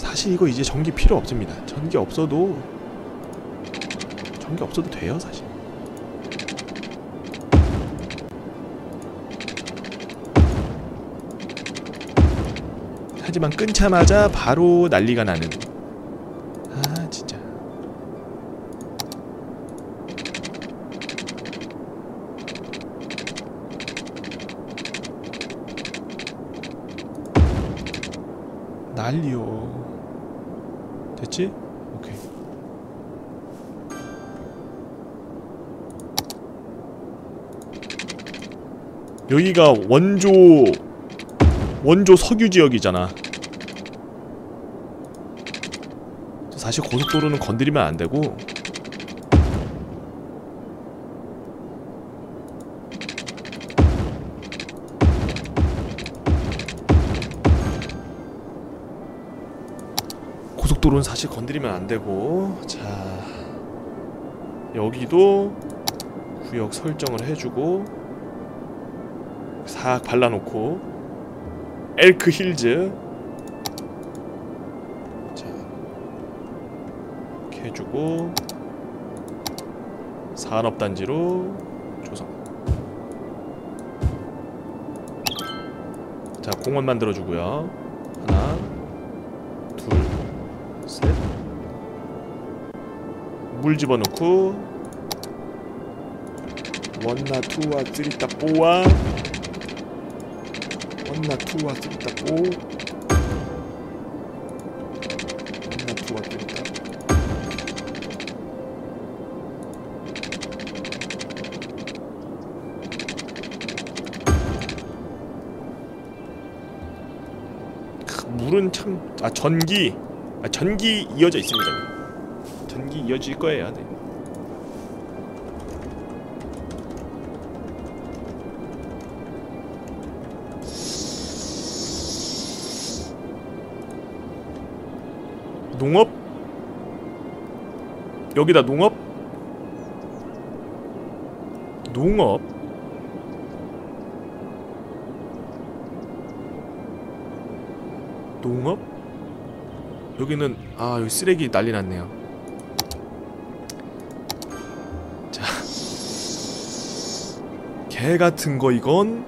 사실 이거 이제 전기 필요 없습니다. 전기 없어도 전기 없어도 돼요 사실. 하지만 끊자마자 바로 난리가 나는. 아 진짜. 난리요. 됐지? 오케이. 여기가 원조 원조 석유 지역이잖아. 사실 고속도로는 건드리면 안 되고 도로는 사실 건드리면 안 되고 자 여기도 구역 설정을 해주고 싹 발라놓고 엘크 힐즈. 자 이렇게 해주고 산업단지로 조성. 자 공원 만들어주고요 물 집어넣고 원나 투와 쓰리따 뽀와 원나 투와 쓰리따 뽀 원나 투와 쓰리따 크, 물은 참 아 전기. 아 전기 이어져 있습니다 전기 이어질 거예요 네. 농업? 여기다 농업? 농업? 농업? 여기는 아 여기 쓰레기 난리 났네요 개 같은 거 이건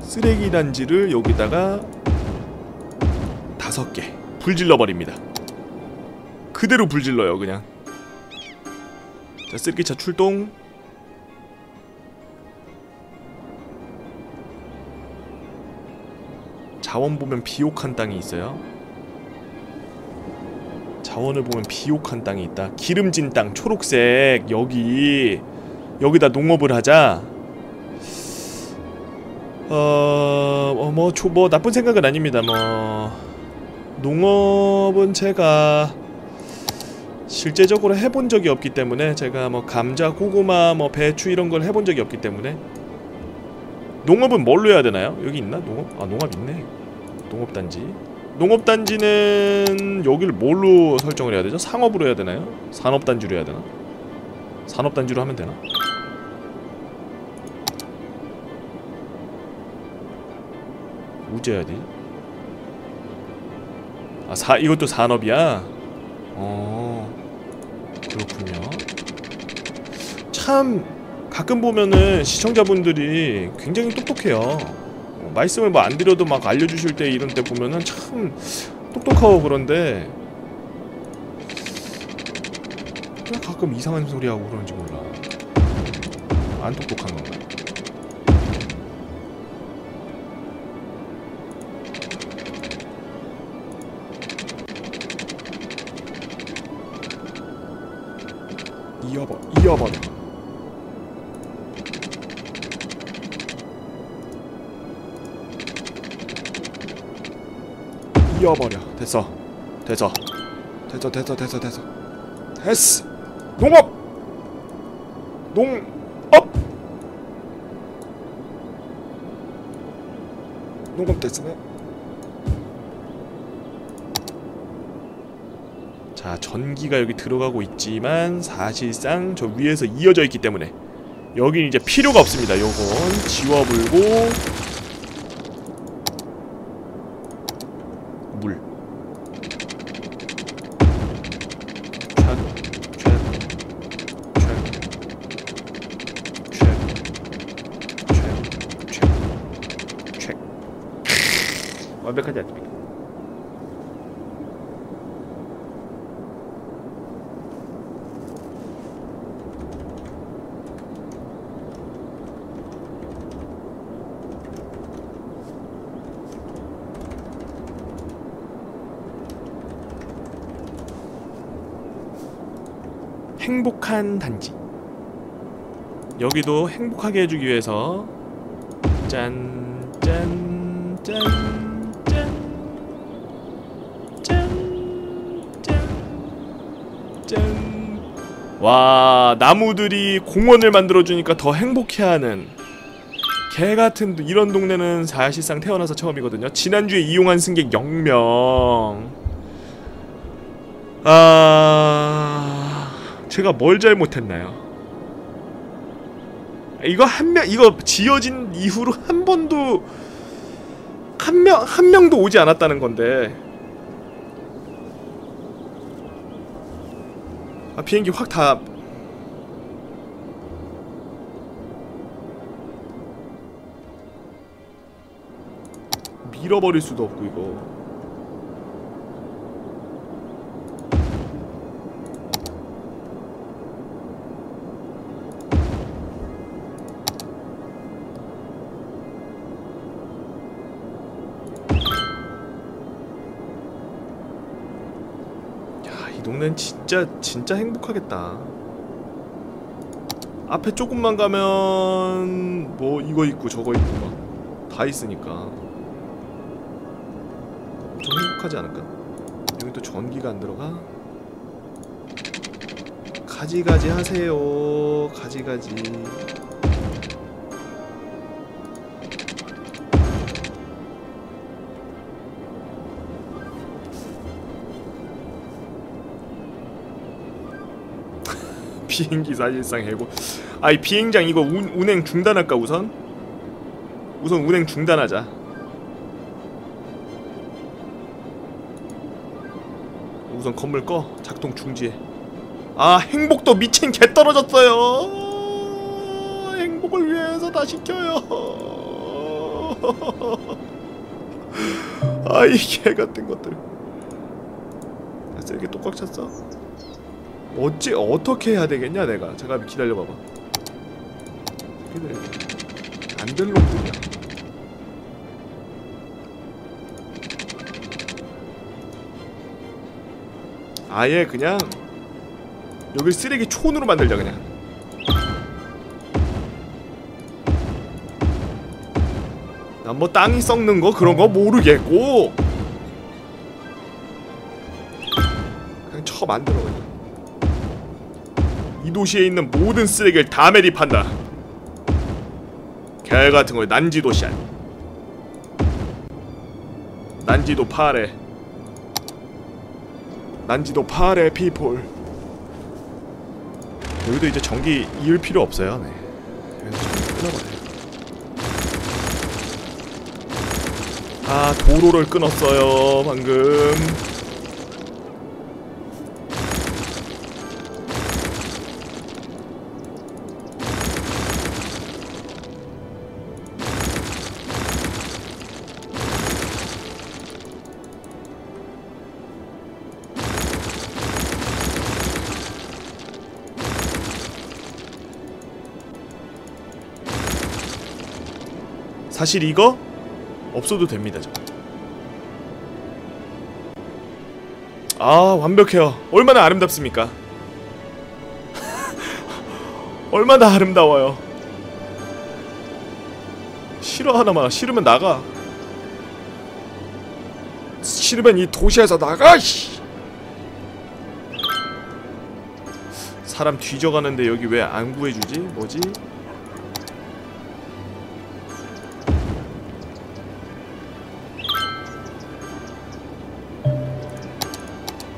쓰레기 단지를 여기다가 다섯 개 불질러 버립니다. 그대로 불질러요, 그냥. 자, 쓰레기차 출동. 자원 보면 비옥한 땅이 있어요. 자원을 보면 비옥한 땅이 있다. 기름진 땅, 초록색 여기 여기다 농업을 하자. 어, 뭐, 조, 뭐 나쁜 생각은 아닙니다. 뭐 농업은 제가 실제적으로 해본 적이 없기 때문에 제가 뭐 감자, 고구마, 뭐 배추 이런 걸 해본 적이 없기 때문에 농업은 뭘로 해야 되나요? 여기 있나? 농업? 아 농업 있네 농업단지 농업단지는 여기를 뭘로 설정을 해야 되죠? 상업으로 해야 되나요? 산업단지로 해야 되나? 산업단지로 하면 되나? 우제 해야 되지? 아, 사, 이것도 산업이야? 어, 그렇군요. 참, 가끔 보면은 시청자분들이 굉장히 똑똑해요. 어, 말씀을 뭐 안 드려도 막 알려주실 때 이런 때 보면은 참 똑똑하고 그런데 왜 가끔 이상한 소리 하고 그러는지 몰라. 안 똑똑한 건가? 이어버 이어버려. 이어버려. 됐어. 됐어. 됐어 됐어 됐어 됐어. 됐어 농업. 농업. 농업 됐으네. 자 전기가 여기 들어가고 있지만 사실상 저 위에서 이어져 있기 때문에 여긴 이제 필요가 없습니다. 요건 지워불고 물. 완벽하지 않습니까? 행복한 단지. 여기도 행복하게 해주기 위해서 짠, 짠, 짠, 짠, 짠. 와, 나무들이 공원을 만들어주니까 더 행복해하는 개 같은 이런 동네는 사실상 태어나서 처음이거든요. 지난주에 이용한 승객 0명. 아, 제가 뭘 잘못했나요? 이거 한 명 이거 지어진 이후로 한 번도 한 명 한 명도 오지 않았다는 건데. 아 비행기 확 다 밀어버릴 수도 없고 이거. 동네는 진짜 진짜 행복하겠다. 앞에 조금만 가면 뭐 이거 있고 저거 있고 막 다 있으니까 좀 행복하지 않을까? 여기 또 전기가 안 들어가? 가지가지 하세요. 가지가지. 비행기 사실상 해고. 아이 비행장 이거 운, 운행 중단할까 우선? 우선 운행 중단하자. 우선 건물 꺼. 작동 중지해. 아 행복도 미친 개 떨어졌어요. 행복을 위해서 다 시켜요. 아이 개 같은 것들. 쓰레기 똑꽉 찼어. 어찌 어떻게 해야 되겠냐 내가. 잠깐 기다려봐봐. 기다려. 안될 놈들이야. 아예 그냥 여기 쓰레기 촌으로 만들자 그냥 난 뭐 땅이 썩는 거 그런 거 모르겠고 그냥 쳐 만들어 그냥 이 도시에 있는 모든 쓰레기를 다 매립한다. 개 같은 거 난지도 샷 난지도 파래. 난지도 파래 피폴 여기도 이제 전기 이을 필요 없어요 네. 아 도로를 끊었어요 방금 사실 이거 없어도 됩니다 저. 아 완벽해요 얼마나 아름답습니까 얼마나 아름다워요 싫어 하나 마 싫으면 나가 싫으면 이 도시에서 나가 씨. 사람 뒤져가는데 여기 왜 안 구해주지? 뭐지?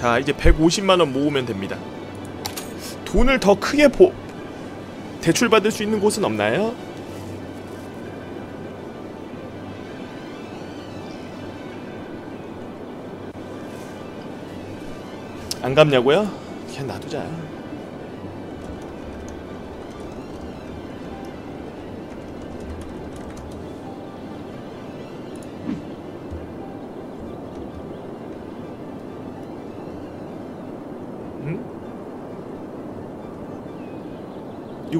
자 이제 150만원 모으면 됩니다 돈을 더 크게 보... 대출받을 수 있는 곳은 없나요? 안 갚냐고요? 그냥 놔두자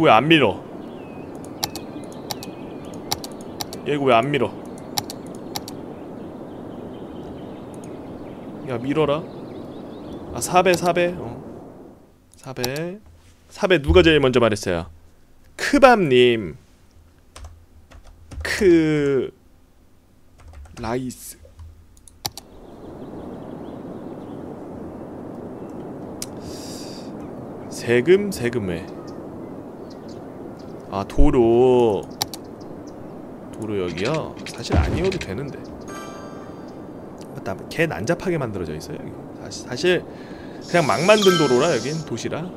이거 왜 안 밀어? 야 이거 왜 안 밀어? 야 밀어라. 아 4배 4배. 어. 4배. 4배 누가 제일 먼저 말했어요? 크밤님. 크 라이스. 세금? 세금 왜? 아 도로. 도로 여기요? 사실 아니어도 되는데. 맞다 개 난잡하게 만들어져 있어요 여기. 사실, 사실 그냥 막 만든 도로라 여긴 도시라.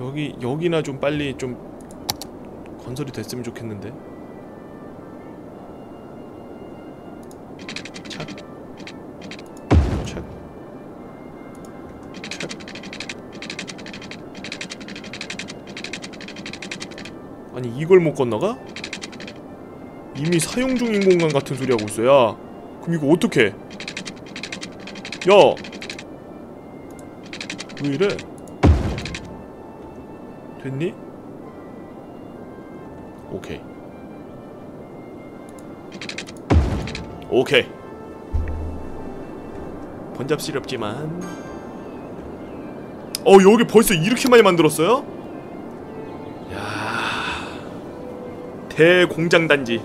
여기 여기나 좀 빨리 좀 건설이 됐으면 좋겠는데 아니 이걸 못 건너가? 이미 사용 중인 공간 같은 소리 하고 있어 야 그럼 이거 어떡해? 야! 왜 이래? 됐니? 오케이. 오케이. 번잡스럽지만. 어 여기 벌써 이렇게 많이 만들었어요? 대공장 단지.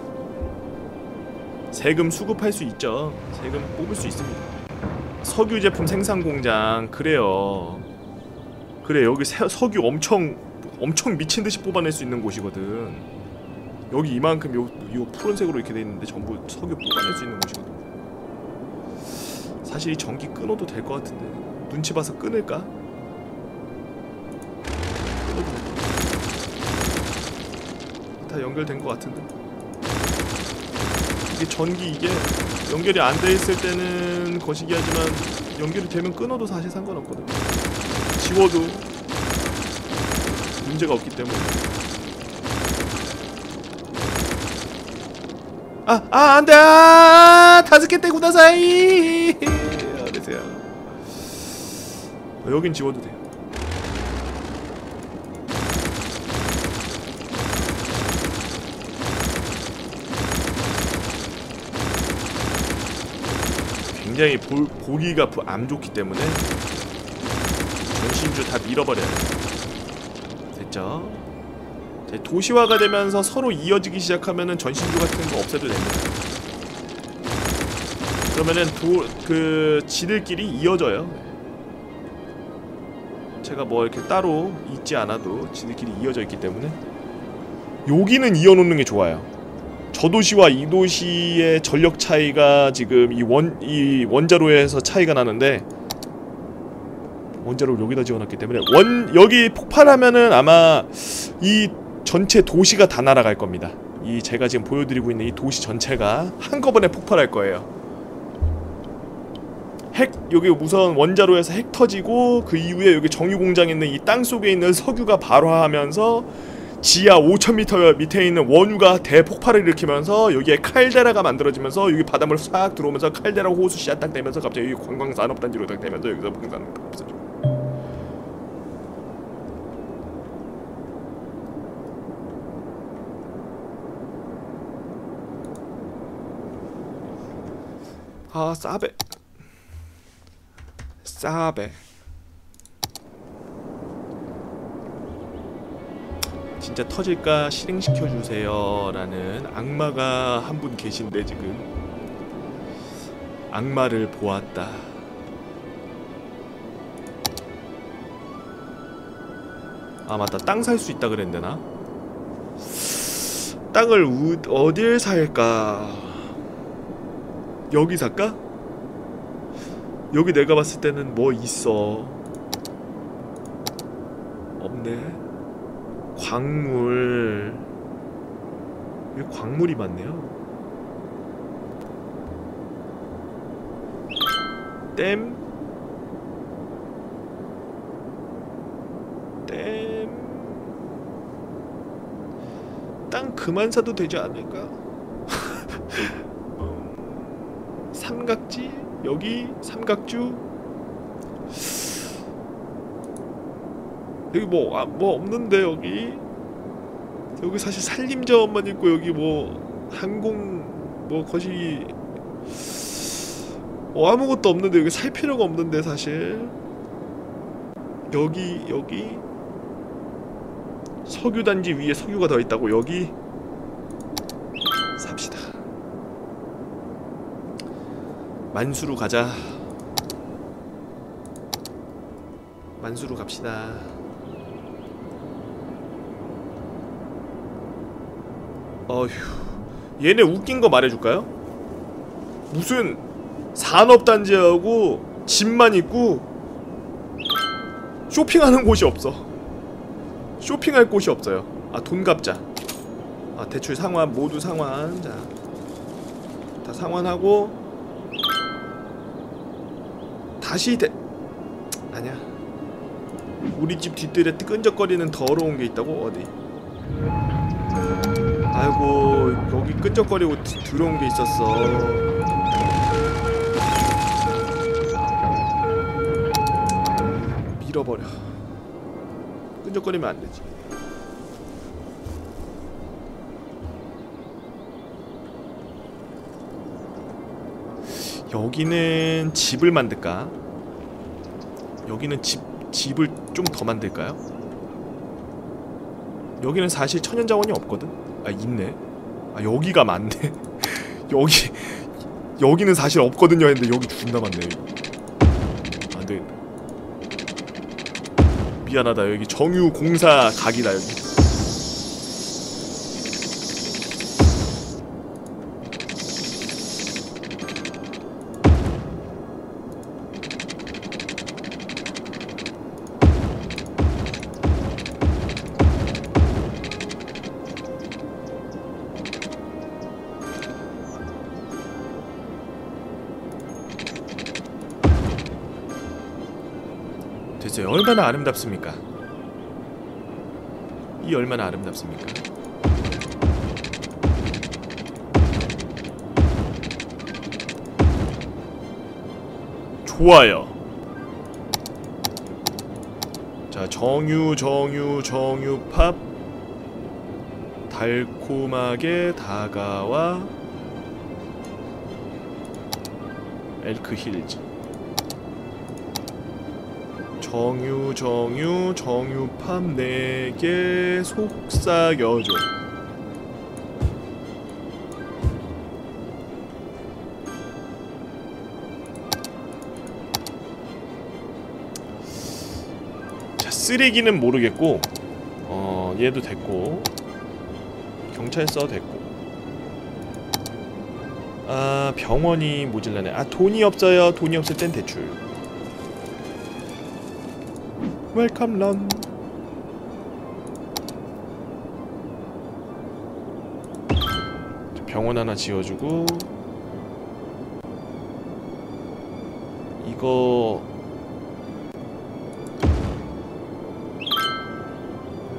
세금 수급할 수 있죠. 세금 뽑을 수 있습니다. 석유 제품 생산 공장 그래요. 그래 여기 세, 석유 엄청 엄청 미친 듯이 뽑아낼 수 있는 곳이거든. 여기 이만큼 요, 요 푸른색으로 이렇게 돼 있는데 전부 석유 뽑아낼 수 있는 곳이거든. 사실 이 전기 끊어도 될 것 같은데. 눈치 봐서 끊을까? 다 연결된 것 같은데 이게 전기 이게 연결이 안 돼 있을 때는 거시기 하지만 연결이 되면 끊어도 사실 상관없거든 지워도 문제가 없기 때문에 아, 아, 안 돼! 아, 다섯 개 떼고 나사이! 어디세요? 어, 여긴 지워도 돼. 굉장히 보, 보기가 부- 안 좋기 때문에 전신주 다 밀어버려야 돼. 됐죠? 도시화가 되면서 서로 이어지기 시작하면은 전신주 같은 거 없애도 됩니다. 그러면은 도, 그 지들끼리 이어져요. 제가 뭐 이렇게 따로 있지 않아도 지들끼리 이어져 있기 때문에 여기는 이어놓는 게 좋아요. 저 도시와 이 도시의 전력 차이가 지금 이 원 이 원자로에서 차이가 나는데 원자로 여기다 지어놨기 때문에 원 여기 폭발하면은 아마 이 전체 도시가 다 날아갈 겁니다. 이 제가 지금 보여드리고 있는 이 도시 전체가 한꺼번에 폭발할 거예요. 핵 여기 우선 원자로에서 핵 터지고 그 이후에 여기 정유 공장에 있는 이 땅 속에 있는 석유가 발화하면서 지하 5,000m 밑에 있는 원유가 대폭발을 일으키면서 여기에 칼데라가 만들어지면서 여기 바닷물 싹 들어오면서 칼데라 호수 씨앗 딱 되면서 갑자기 여기 관광 산업 단지로 딱 되면서 여기서 방사능 없어져. 아 싸베 싸베 진짜 터질까 실행시켜 주세요 라는 악마가 한 분 계신데 지금 악마를 보았다. 아 맞다 땅 살 수 있다 그랬는데 나 땅을 우, 어딜 살까 여기 살까? 여기 내가 봤을 때는 뭐 있어 없네 광물 여기 광물이 많네요. 댐. 댐. 땅 그만 사도 되지 않을까? 음, 삼각지? 여기 삼각주? 여기 뭐, 아, 뭐 없는데 여기? 여기 사실 산림자원만 있고 여기 뭐 항공 뭐 거시 어, 아무것도 없는데 여기 살 필요가 없는데 사실. 여기 여기? 석유 단지 위에 석유가 더 있다고 여기? 삽시다. 만수로 가자. 만수로 갑시다 어휴 얘네 웃긴 거 말해줄까요? 무슨 산업단지하고 집만 있고 쇼핑하는 곳이 없어. 쇼핑할 곳이 없어요. 아돈 갚자. 아 대출 상환 모두 상환. 자 다 상환하고 다시 대 아니야. 우리 집 뒷뜰에 끈적거리는 더러운 게 있다고? 어디 아이고 여기 끈적거리고 드- 들어온 게 있었어 밀어버려 끈적거리면 안 되지 여기는 집을 만들까? 여기는 집 집을 좀 더 만들까요? 여기는 사실 천연자원이 없거든. 아 있네. 아 여기가 많네. 여기 여기는 사실 없거든요. 했는데 여기 존나 많네. 여기. 안 되겠다. 미안하다. 여기 정유 공사 각이다 여기. 됐어요. 얼마나 아름답습니까? 이 얼마나 아름답습니까? 좋아요. 자, 정유, 정유, 정유팝 달콤하게 다가와 엘크 힐즈 정유 정유 정유팝 4개 속삭여줘. 자 쓰레기는 모르겠고 어 얘도 됐고 경찰서 됐고. 아 병원이 모질라네. 아 돈이 없어요. 돈이 없을 땐 대출 웰컴 런 병원 하나 지어주고 이거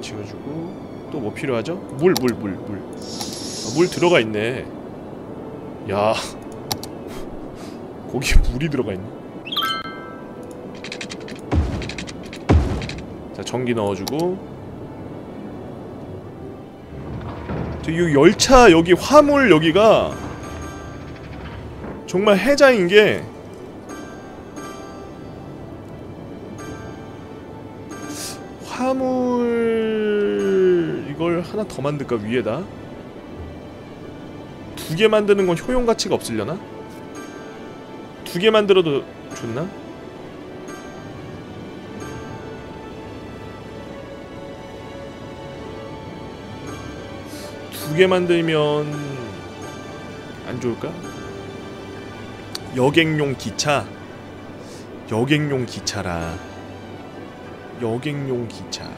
지어주고 또 뭐 필요하죠? 물 물 물 물. 아, 물 들어가 있네. 야 거기에 물이 들어가 있네 자 전기 넣어주고 저이 열차 여기 화물 여기가 정말 해장인 게 화물 이걸 하나 더 만들까 위에다 두 개 만드는 건 효용 가치가 없으려나? 두 개 만들어도 좋나? 두 개 만들면 안 좋을까? 여객용 기차. 여객용 기차라. 여객용 기차